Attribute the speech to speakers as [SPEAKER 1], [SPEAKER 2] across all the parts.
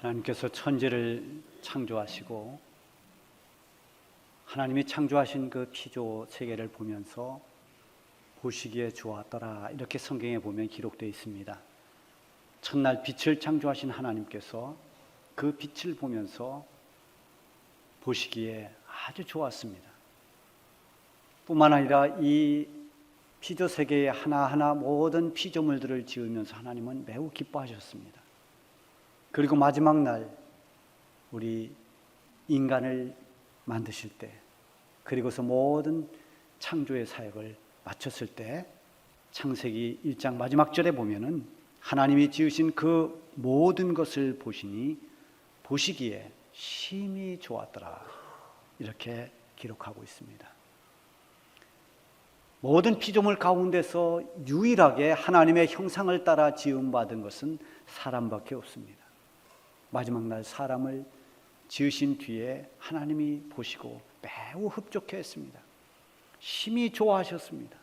[SPEAKER 1] 하나님께서 천지를 창조하시고 하나님이 창조하신 그 피조 세계를 보면서 보시기에 좋았더라 이렇게 성경에 보면 기록되어 있습니다. 첫날 빛을 창조하신 하나님께서 그 빛을 보면서 보시기에 아주 좋았습니다. 뿐만 아니라 이 피조 세계의 하나하나 모든 피조물들을 지으면서 하나님은 매우 기뻐하셨습니다. 그리고 마지막 날 우리 인간을 만드실 때 그리고서 모든 창조의 사역을 마쳤을 때 창세기 1장 마지막 절에 보면은 하나님이 지으신 그 모든 것을 보시니 보시기에 심히 좋았더라 이렇게 기록하고 있습니다. 모든 피조물 가운데서 유일하게 하나님의 형상을 따라 지음받은 것은 사람밖에 없습니다. 마지막 날 사람을 지으신 뒤에 하나님이 보시고 매우 흡족해 했습니다. 심히 좋아하셨습니다.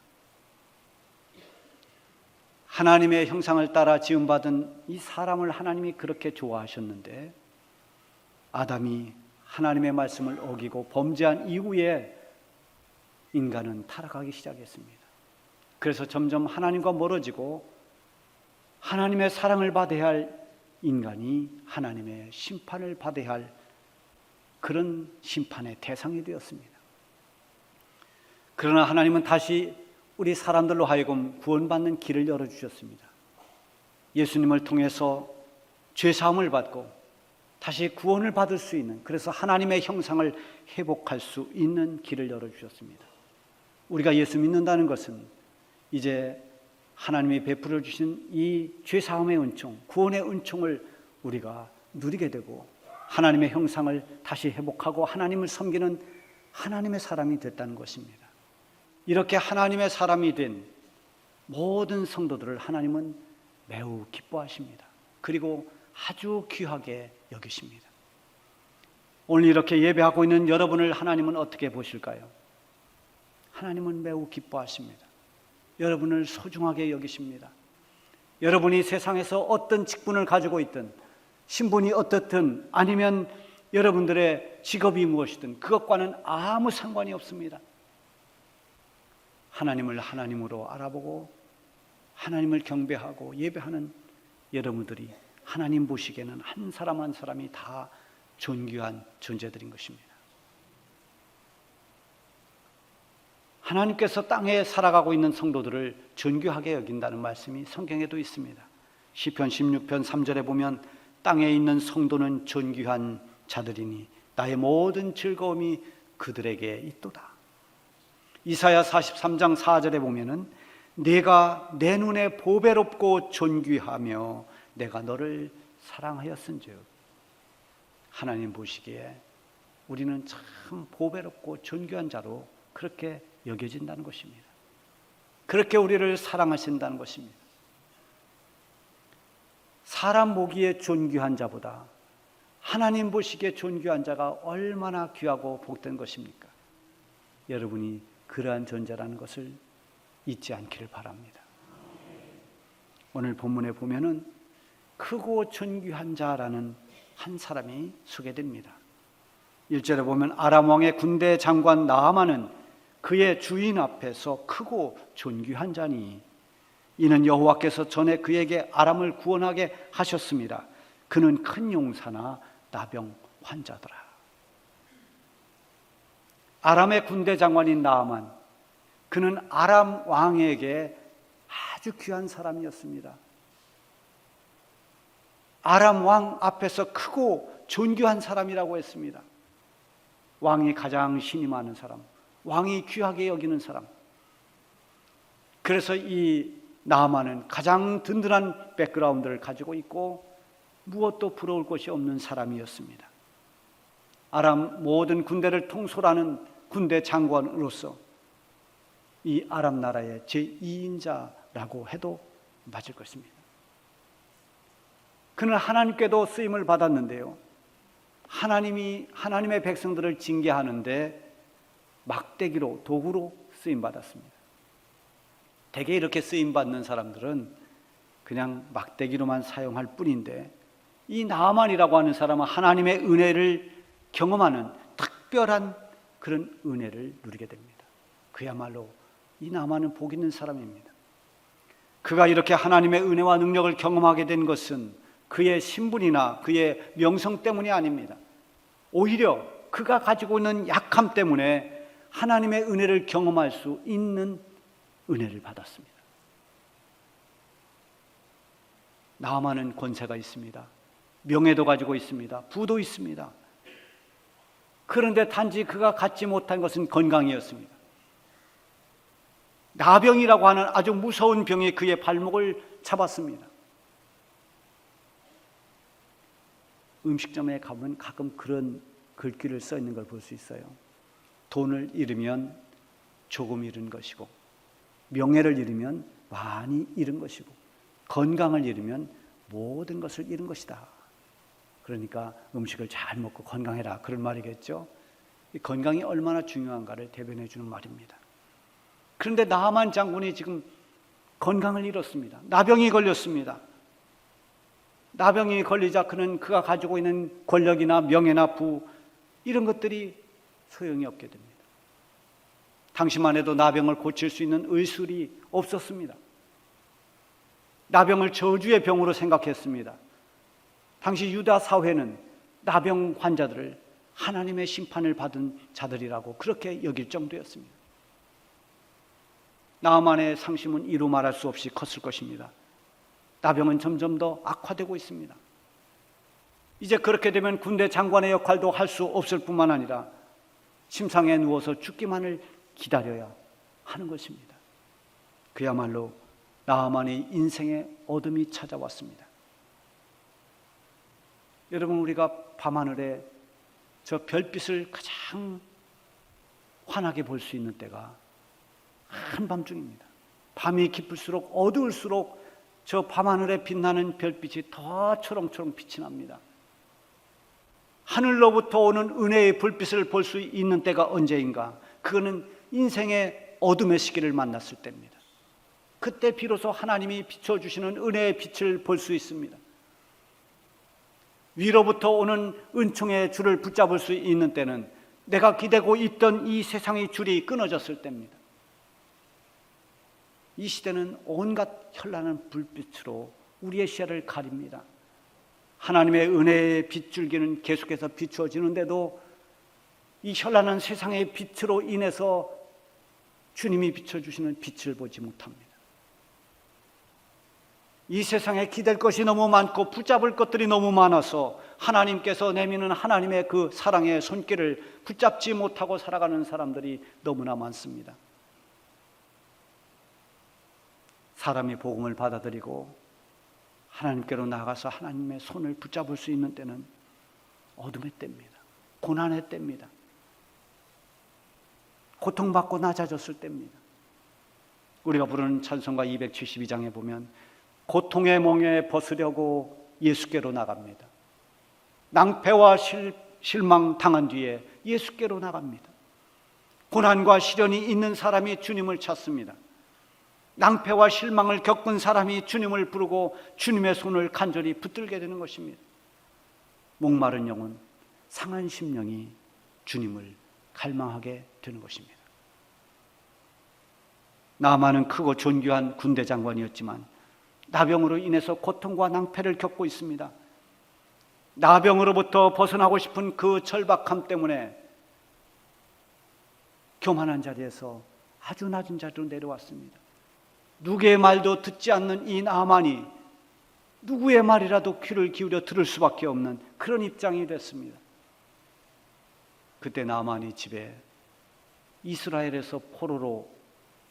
[SPEAKER 1] 하나님의 형상을 따라 지음받은 이 사람을 하나님이 그렇게 좋아하셨는데 아담이 하나님의 말씀을 어기고 범죄한 이후에 인간은 타락하기 시작했습니다. 그래서 점점 하나님과 멀어지고 하나님의 사랑을 받아야 할 인간이 하나님의 심판을 받아야 할 그런 심판의 대상이 되었습니다. 그러나 하나님은 다시 우리 사람들로 하여금 구원받는 길을 열어주셨습니다. 예수님을 통해서 죄사함을 받고 다시 구원을 받을 수 있는 그래서 하나님의 형상을 회복할 수 있는 길을 열어주셨습니다. 우리가 예수 믿는다는 것은 이제 하나님이 베풀어 주신 이 죄사함의 은총, 구원의 은총을 우리가 누리게 되고 하나님의 형상을 다시 회복하고 하나님을 섬기는 하나님의 사람이 됐다는 것입니다. 이렇게 하나님의 사람이 된 모든 성도들을 하나님은 매우 기뻐하십니다. 그리고 아주 귀하게 여기십니다. 오늘 이렇게 예배하고 있는 여러분을 하나님은 어떻게 보실까요? 하나님은 매우 기뻐하십니다. 여러분을 소중하게 여기십니다. 여러분이 세상에서 어떤 직분을 가지고 있든 신분이 어떻든 아니면 여러분들의 직업이 무엇이든 그것과는 아무 상관이 없습니다. 하나님을 하나님으로 알아보고 하나님을 경배하고 예배하는 여러분들이 하나님 보시기에는 한 사람 한 사람이 다 존귀한 존재들인 것입니다. 하나님께서 땅에 살아가고 있는 성도들을 존귀하게 여긴다는 말씀이 성경에도 있습니다. 시편 16편 3절에 보면 땅에 있는 성도는 존귀한 자들이니 나의 모든 즐거움이 그들에게 있도다. 이사야 43장 4절에 보면은 내가 내 눈에 보배롭고 존귀하며 내가 너를 사랑하였은즉 하나님 보시기에 우리는 참 보배롭고 존귀한 자로 그렇게 여겨진다는 것입니다. 그렇게 우리를 사랑하신다는 것입니다. 사람 보기에 존귀한 자보다 하나님 보시기에 존귀한 자가 얼마나 귀하고 복된 것입니까? 여러분이 그러한 존재라는 것을 잊지 않기를 바랍니다. 오늘 본문에 보면은 크고 존귀한 자라는 한 사람이 소개됩니다. 1절에 보면 아람 왕의 군대 장관 나아만은 그의 주인 앞에서 크고 존귀한 자니 이는 여호와께서 전에 그에게 아람을 구원하게 하셨습니다. 그는 큰 용사나 나병 환자더라. 아람의 군대 장관인 나아만 그는 아람 왕에게 아주 귀한 사람이었습니다. 아람 왕 앞에서 크고 존귀한 사람이라고 했습니다. 왕이 가장 많은 사람, 왕이 귀하게 여기는 사람. 그래서 이 나만은 가장 든든한 백그라운드를 가지고 있고 무엇도 부러울 것이 없는 사람이었습니다. 아람 모든 군대를 통솔하는 군대 장관으로서 이 아람 나라의 제2인자라고 해도 맞을 것입니다. 그는 하나님께도 쓰임을 받았는데요. 하나님이 하나님의 백성들을 징계하는데 막대기로 도구로 쓰임 받았습니다. 대개 이렇게 쓰임 받는 사람들은 그냥 막대기로만 사용할 뿐인데 이 나만이라고 하는 사람은 하나님의 은혜를 경험하는 특별한 그런 은혜를 누리게 됩니다. 그야말로 이 나만은 복 있는 사람입니다. 그가 이렇게 하나님의 은혜와 능력을 경험하게 된 것은 그의 신분이나 그의 명성 때문이 아닙니다. 오히려 그가 가지고 있는 약함 때문에 하나님의 은혜를 경험할 수 있는 은혜를 받았습니다. 나만은 권세가 있습니다. 명예도 가지고 있습니다. 부도 있습니다. 그런데 단지 그가 갖지 못한 것은 건강이었습니다. 나병이라고 하는 아주 무서운 병이 그의 발목을 잡았습니다. 음식점에 가면 가끔 그런 글귀를 써 있는 걸 볼 수 있어요. 돈을 잃으면 조금 잃은 것이고, 명예를 잃으면 많이 잃은 것이고, 건강을 잃으면 모든 것을 잃은 것이다. 그러니까 음식을 잘 먹고 건강해라. 그런 말이겠죠. 이 건강이 얼마나 중요한가를 대변해 주는 말입니다. 그런데 나만 장군이 지금 건강을 잃었습니다. 나병이 걸렸습니다. 나병이 걸리자 그는 그가 가지고 있는 권력이나 명예나 부 이런 것들이 소용이 없게 됩니다. 당시만 해도 나병을 고칠 수 있는 의술이 없었습니다. 나병을 저주의 병으로 생각했습니다. 당시 유다 사회는 나병 환자들을 하나님의 심판을 받은 자들이라고 그렇게 여길 정도였습니다. 나만의 상심은 이루 말할 수 없이 컸을 것입니다. 나병은 점점 더 악화되고 있습니다. 이제 그렇게 되면 군대 장관의 역할도 할 수 없을 뿐만 아니라 침상에 누워서 죽기만을 기다려야 하는 것입니다. 그야말로 나만의 인생의 어둠이 찾아왔습니다. 여러분 우리가 밤하늘에 저 별빛을 가장 환하게 볼 수 있는 때가 한밤중입니다. 밤이 깊을수록 어두울수록 저 밤하늘에 빛나는 별빛이 더 초롱초롱 빛이 납니다. 하늘로부터 오는 은혜의 불빛을 볼 수 있는 때가 언제인가? 그거는 인생의 어둠의 시기를 만났을 때입니다. 그때 비로소 하나님이 비춰주시는 은혜의 빛을 볼 수 있습니다. 위로부터 오는 은총의 줄을 붙잡을 수 있는 때는 내가 기대고 있던 이 세상의 줄이 끊어졌을 때입니다. 이 시대는 온갖 현란한 불빛으로 우리의 시야를 가립니다. 하나님의 은혜의 빛줄기는 계속해서 비추어지는데도 이 현란한 세상의 빛으로 인해서 주님이 비춰주시는 빛을 보지 못합니다. 이 세상에 기댈 것이 너무 많고 붙잡을 것들이 너무 많아서 하나님께서 내미는 하나님의 그 사랑의 손길을 붙잡지 못하고 살아가는 사람들이 너무나 많습니다. 사람이 복음을 받아들이고 하나님께로 나가서 하나님의 손을 붙잡을 수 있는 때는 어둠의 때입니다. 고난의 때입니다. 고통받고 낮아졌을 때입니다. 우리가 부르는 찬송가 272장에 보면 고통의 몽에 벗으려고 예수께로 나갑니다. 낭패와 실, 실망 당한 뒤에 예수께로 나갑니다. 고난과 시련이 있는 사람이 주님을 찾습니다. 낭패와 실망을 겪은 사람이 주님을 부르고 주님의 손을 간절히 붙들게 되는 것입니다. 목마른 영혼, 상한 심령이 주님을 갈망하게 되는 것입니다. 나만은 크고 존귀한 군대 장관이었지만 나병으로 인해서 고통과 낭패를 겪고 있습니다. 나병으로부터 벗어나고 싶은 그 절박함 때문에 교만한 자리에서 아주 낮은 자리로 내려왔습니다. 누구의 말도 듣지 않는 이 나만이 누구의 말이라도 귀를 기울여 들을 수밖에 없는 그런 입장이 됐습니다. 그때 나만이 집에 이스라엘에서 포로로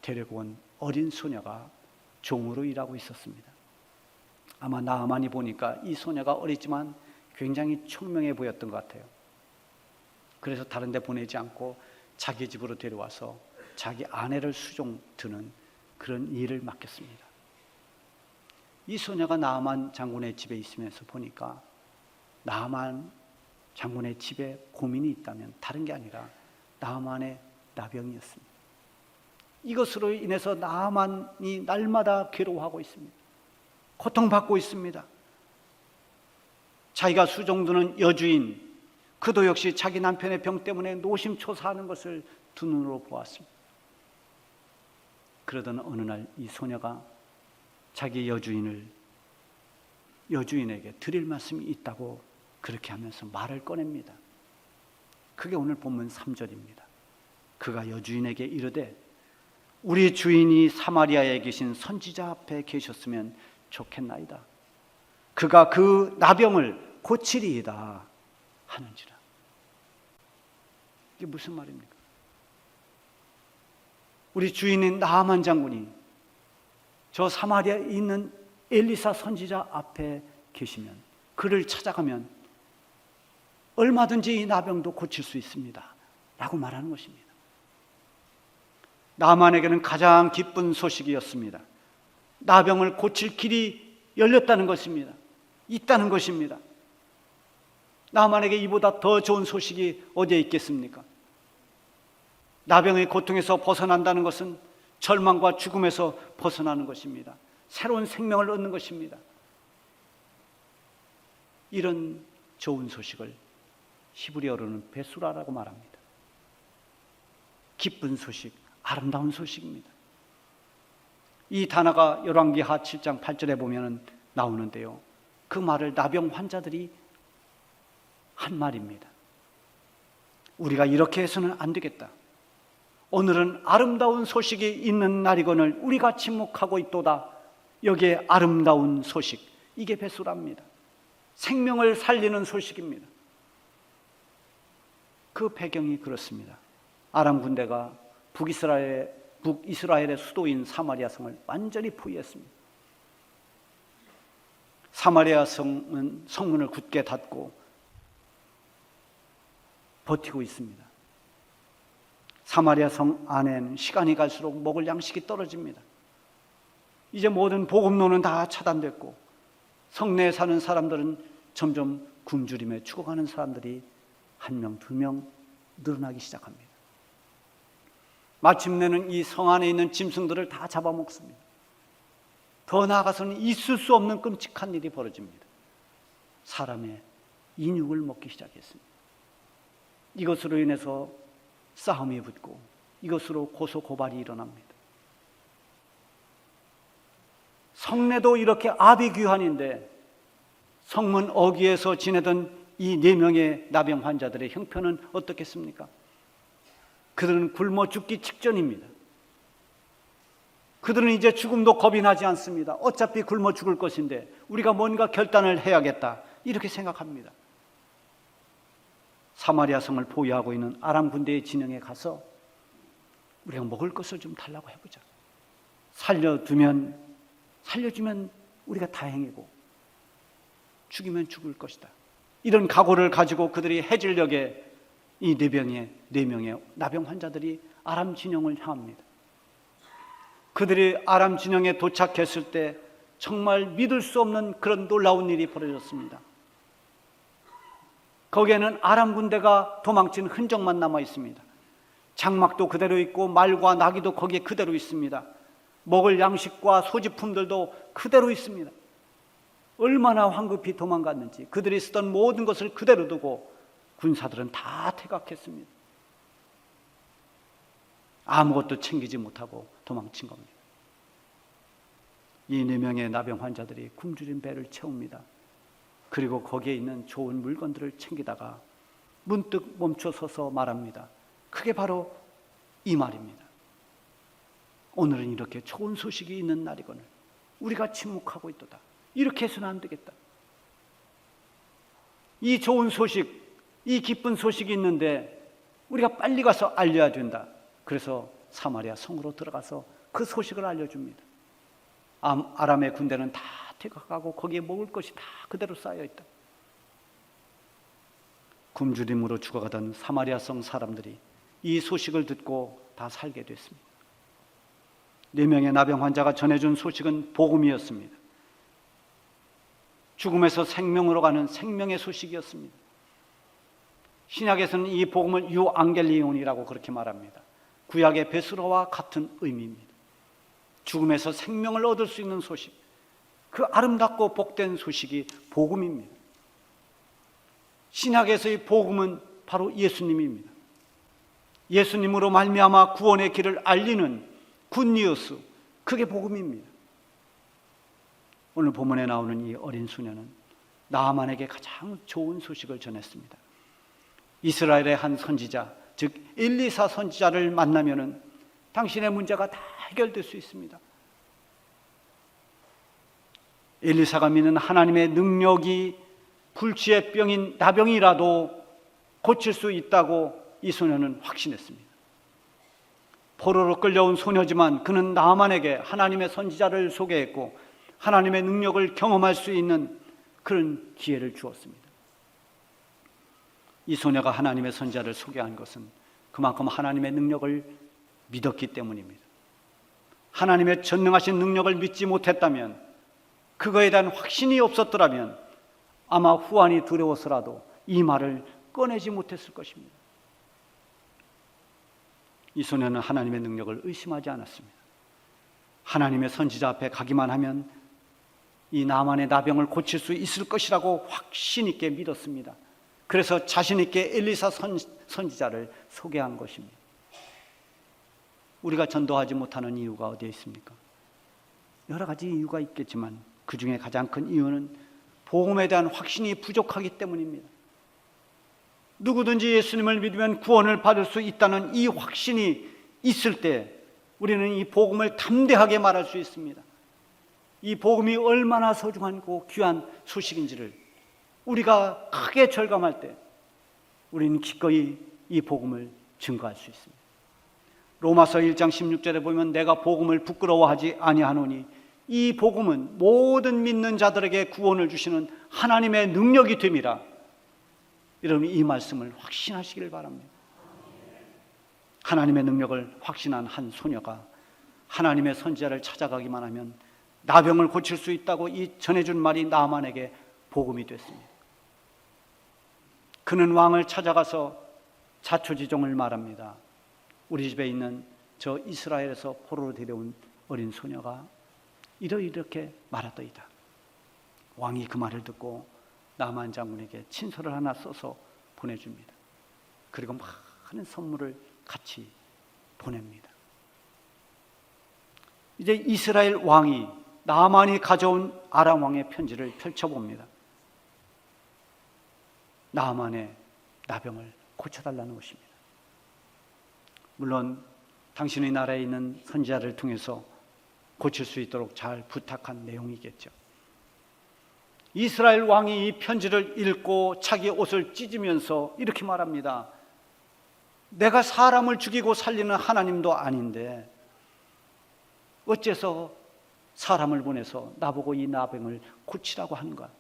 [SPEAKER 1] 데리고 온 어린 소녀가 종으로 일하고 있었습니다. 아마 나만이 보니까 이 소녀가 어리지만 굉장히 총명해 보였던 것 같아요. 그래서 다른 데 보내지 않고 자기 집으로 데려와서 자기 아내를 수종 드는 그런 일을 맡겼습니다. 이 소녀가 나만 장군의 집에 있으면서 보니까 나만 장군의 집에 고민이 있다면 다른 게 아니라 나만의 나병이었습니다. 이것으로 인해서 나만이 날마다 괴로워하고 있습니다. 고통받고 있습니다. 자기가 수종드는 여주인 그도 역시 자기 남편의 병 때문에 노심초사하는 것을 두 눈으로 보았습니다. 그러던 어느 날 이 소녀가 자기 여주인을 여주인에게 드릴 말씀이 있다고 그렇게 하면서 말을 꺼냅니다. 그게 오늘 본문 3절입니다. 그가 여주인에게 이르되 우리 주인이 사마리아에 계신 선지자 앞에 계셨으면 좋겠나이다. 그가 그 나병을 고치리이다 하는지라. 이게 무슨 말입니까? 우리 주인인 나아만 장군이 저 사마리아에 있는 엘리사 선지자 앞에 계시면 그를 찾아가면 얼마든지 이 나병도 고칠 수 있습니다. 라고 말하는 것입니다. 나만에게는 가장 기쁜 소식이었습니다. 나병을 고칠 길이 열렸다는 것입니다. 있다는 것입니다. 나만에게 이보다 더 좋은 소식이 어디에 있겠습니까? 나병의 고통에서 벗어난다는 것은 절망과 죽음에서 벗어나는 것입니다. 새로운 생명을 얻는 것입니다. 이런 좋은 소식을 히브리어로는 베수라라고 말합니다. 기쁜 소식, 아름다운 소식입니다. 이 단어가 열왕기하 7장 8절에 보면 나오는데요. 그 말을 나병 환자들이 한 말입니다. 우리가 이렇게 해서는 안 되겠다. 오늘은 아름다운 소식이 있는 날이거늘 우리가 침묵하고 있도다. 여기에 아름다운 소식, 이게 배수랍니다. 생명을 살리는 소식입니다. 그 배경이 그렇습니다. 아람 군대가 북이스라엘 북이스라엘의 수도인 사마리아 성을 완전히 포위했습니다. 사마리아 성은 성문을 굳게 닫고 버티고 있습니다. 사마리아 성 안에는 시간이 갈수록 먹을 양식이 떨어집니다. 이제 모든 복음로는 다 차단됐고 성내에 사는 사람들은 점점 굶주림에 죽어가는 사람들이 한 명, 두 명 늘어나기 시작합니다. 마침내는 이 성 안에 있는 짐승들을 다 잡아먹습니다. 더 나아가서는 있을 수 없는 끔찍한 일이 벌어집니다. 사람의 인육을 먹기 시작했습니다. 이것으로 인해서 싸움이 붙고 이것으로 고소 고발이 일어납니다. 성내도 이렇게 아비규환인데 성문 어귀에서 지내던 이 네 명의 나병 환자들의 형편은 어떻겠습니까? 그들은 굶어 죽기 직전입니다. 그들은 이제 죽음도 겁이 나지 않습니다. 어차피 굶어 죽을 것인데 우리가 뭔가 결단을 해야겠다. 이렇게 생각합니다. 사마리아 성을 보유하고 있는 아람 군대의 진영에 가서 우리가 먹을 것을 좀 달라고 해보자. 살려두면 살려주면 우리가 다행이고 죽이면 죽을 것이다. 이런 각오를 가지고 그들이 해질녘에 이네 명의 네 명의 나병 환자들이 아람 진영을 향합니다. 그들이 아람 진영에 도착했을 때 정말 믿을 수 없는 그런 놀라운 일이 벌어졌습니다. 거기에는 아람 군대가 도망친 흔적만 남아 있습니다. 장막도 그대로 있고 말과 나귀도 거기에 그대로 있습니다. 먹을 양식과 소지품들도 그대로 있습니다. 얼마나 황급히 도망갔는지 그들이 쓰던 모든 것을 그대로 두고 군사들은 다 퇴각했습니다. 아무것도 챙기지 못하고 도망친 겁니다. 이 네 명의 나병 환자들이 굶주린 배를 채웁니다. 그리고 거기에 있는 좋은 물건들을 챙기다가 문득 멈춰서서 말합니다. 그게 바로 이 말입니다. 오늘은 이렇게 좋은 소식이 있는 날이거늘 우리가 침묵하고 있도다. 이렇게 해서는 안 되겠다. 이 좋은 소식, 이 기쁜 소식이 있는데 우리가 빨리 가서 알려야 된다. 그래서 사마리아 성으로 들어가서 그 소식을 알려줍니다. 아람의 군대는 다 퇴각하고 거기에 먹을 것이 다 그대로 쌓여 있다. 굶주림으로 죽어가던 사마리아 성 사람들이 이 소식을 듣고 다 살게 됐습니다. 네 명의 나병 환자가 전해준 소식은 복음이었습니다. 죽음에서 생명으로 가는 생명의 소식이었습니다. 신약에서는 이 복음을 유앙겔리온이라고 그렇게 말합니다. 구약의 베스로와 같은 의미입니다. 죽음에서 생명을 얻을 수 있는 소식, 그 아름답고 복된 소식이 복음입니다. 신약에서의 복음은 바로 예수님입니다. 예수님으로 말미암아 구원의 길을 알리는 굿니우스 그게 복음입니다. 오늘 본문에 나오는 이 어린 수녀는 나만에게 가장 좋은 소식을 전했습니다. 이스라엘의 한 선지자, 즉 엘리사 선지자를 만나면은 당신의 문제가 다 해결될 수 있습니다. 엘리사가 믿는 하나님의 능력이 불치의 병인 나병이라도 고칠 수 있다고 이 소녀는 확신했습니다. 포로로 끌려온 소녀지만 그는 나만에게 하나님의 선지자를 소개했고 하나님의 능력을 경험할 수 있는 그런 기회를 주었습니다. 이 소녀가 하나님의 선지자를 소개한 것은 그만큼 하나님의 능력을 믿었기 때문입니다. 하나님의 전능하신 능력을 믿지 못했다면 그거에 대한 확신이 없었더라면 아마 후환이 두려워서라도 이 말을 꺼내지 못했을 것입니다. 이 소녀는 하나님의 능력을 의심하지 않았습니다. 하나님의 선지자 앞에 가기만 하면 이 나만의 나병을 고칠 수 있을 것이라고 확신 있게 믿었습니다. 그래서 자신 있게 엘리사 선, 선지자를 소개한 것입니다. 우리가 전도하지 못하는 이유가 어디에 있습니까? 여러 가지 이유가 있겠지만 그 중에 가장 큰 이유는 복음에 대한 확신이 부족하기 때문입니다. 누구든지 예수님을 믿으면 구원을 받을 수 있다는 이 확신이 있을 때 우리는 이 복음을 담대하게 말할 수 있습니다. 이 복음이 얼마나 소중하고 귀한 소식인지를 우리가 크게 절감할 때 우리는 기꺼이 이 복음을 증거할 수 있습니다. 로마서 1장 16절에 보면 내가 복음을 부끄러워하지 아니하노니 이 복음은 모든 믿는 자들에게 구원을 주시는 하나님의 능력이 됨이라. 여러분 이 말씀을 확신하시길 바랍니다. 하나님의 능력을 확신한 한 소녀가 하나님의 선지자를 찾아가기만 하면 나병을 고칠 수 있다고 이 전해준 말이 나만에게 복음이 됐습니다. 그는 왕을 찾아가서 자초지종을 말합니다. 우리 집에 있는 저 이스라엘에서 포로로 데려온 어린 소녀가 이러 이렇게 말하더이다. 왕이 그 말을 듣고 나만 장군에게 친서를 하나 써서 보내줍니다. 그리고 많은 선물을 같이 보냅니다. 이제 이스라엘 왕이 나만이 가져온 아람 왕의 편지를 펼쳐봅니다. 나만의 나병을 고쳐달라는 것입니다. 물론 당신의 나라에 있는 선지자를 통해서 고칠 수 있도록 잘 부탁한 내용이겠죠. 이스라엘 왕이 이 편지를 읽고 자기 옷을 찢으면서 이렇게 말합니다. 내가 사람을 죽이고 살리는 하나님도 아닌데 어째서 사람을 보내서 나보고 이 나병을 고치라고 하는가?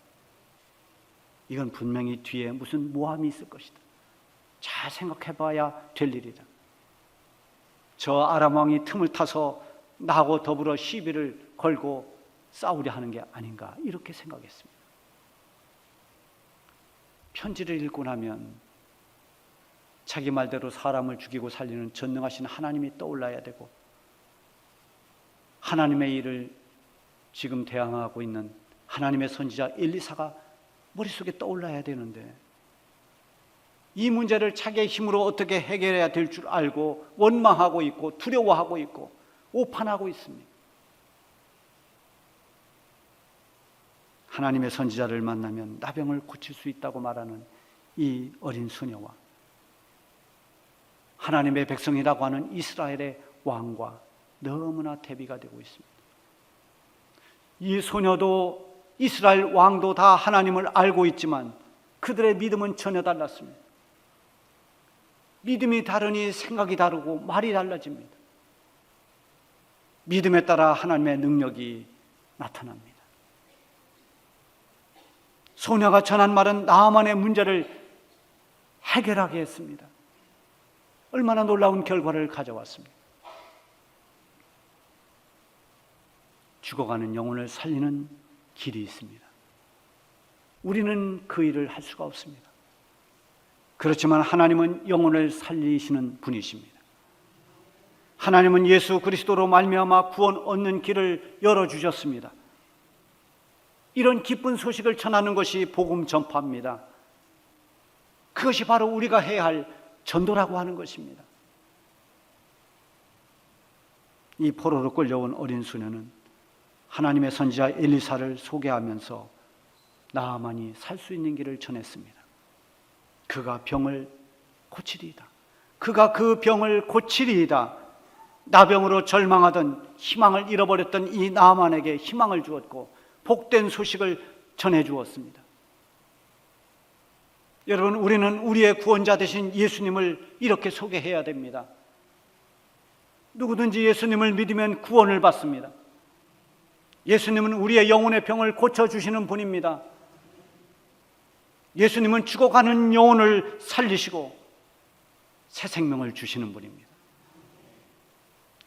[SPEAKER 1] 이건 분명히 뒤에 무슨 모함이 있을 것이다. 잘 생각해 봐야 될 일이다. 저 아람 왕이 틈을 타서 나하고 더불어 시비를 걸고 싸우려 하는 게 아닌가 이렇게 생각했습니다. 편지를 읽고 나면 자기 말대로 사람을 죽이고 살리는 전능하신 하나님이 떠올라야 되고 하나님의 일을 지금 대항하고 있는 하나님의 선지자 엘리사가 머릿속에 떠올라야 되는데 이 문제를 자기의 힘으로 어떻게 해결해야 될 줄 알고 원망하고 있고 두려워하고 있고 오판하고 있습니다. 하나님의 선지자를 만나면 나병을 고칠 수 있다고 말하는 이 어린 소녀와 하나님의 백성이라고 하는 이스라엘의 왕과 너무나 대비가 되고 있습니다. 이 소녀도 이스라엘 왕도 다 하나님을 알고 있지만 그들의 믿음은 전혀 달랐습니다. 믿음이 다르니 생각이 다르고 말이 달라집니다. 믿음에 따라 하나님의 능력이 나타납니다. 소녀가 전한 말은 나만의 문제를 해결하게 했습니다. 얼마나 놀라운 결과를 가져왔습니다. 죽어가는 영혼을 살리는 길이 있습니다. 우리는 그 일을 할 수가 없습니다. 그렇지만 하나님은 영혼을 살리시는 분이십니다. 하나님은 예수 그리스도로 말미암아 구원 얻는 길을 열어 주셨습니다. 이런 기쁜 소식을 전하는 것이 복음 전파입니다. 그것이 바로 우리가 해야 할 전도라고 하는 것입니다. 이 포로로 끌려온 어린 수녀는 하나님의 선지자 엘리사를 소개하면서 나만이 살 수 있는 길을 전했습니다. 그가 병을 고치리이다. 그가 그 병을 고치리이다. 나병으로 절망하던 희망을 잃어버렸던 이 나만에게 희망을 주었고 복된 소식을 전해 주었습니다. 여러분, 우리는 우리의 구원자 되신 예수님을 이렇게 소개해야 됩니다. 누구든지 예수님을 믿으면 구원을 받습니다. 예수님은 우리의 영혼의 병을 고쳐주시는 분입니다. 예수님은 죽어가는 영혼을 살리시고 새 생명을 주시는 분입니다.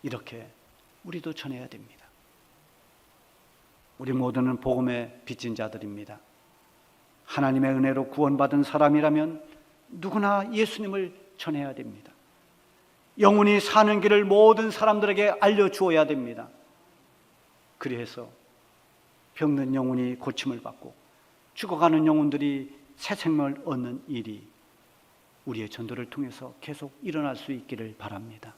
[SPEAKER 1] 이렇게 우리도 전해야 됩니다. 우리 모두는 복음의 빚진 자들입니다. 하나님의 은혜로 구원받은 사람이라면 누구나 예수님을 전해야 됩니다. 영혼이 사는 길을 모든 사람들에게 알려주어야 됩니다. 그래서 병든 영혼이 고침을 받고 죽어가는 영혼들이 새 생명을 얻는 일이 우리의 전도를 통해서 계속 일어날 수 있기를 바랍니다.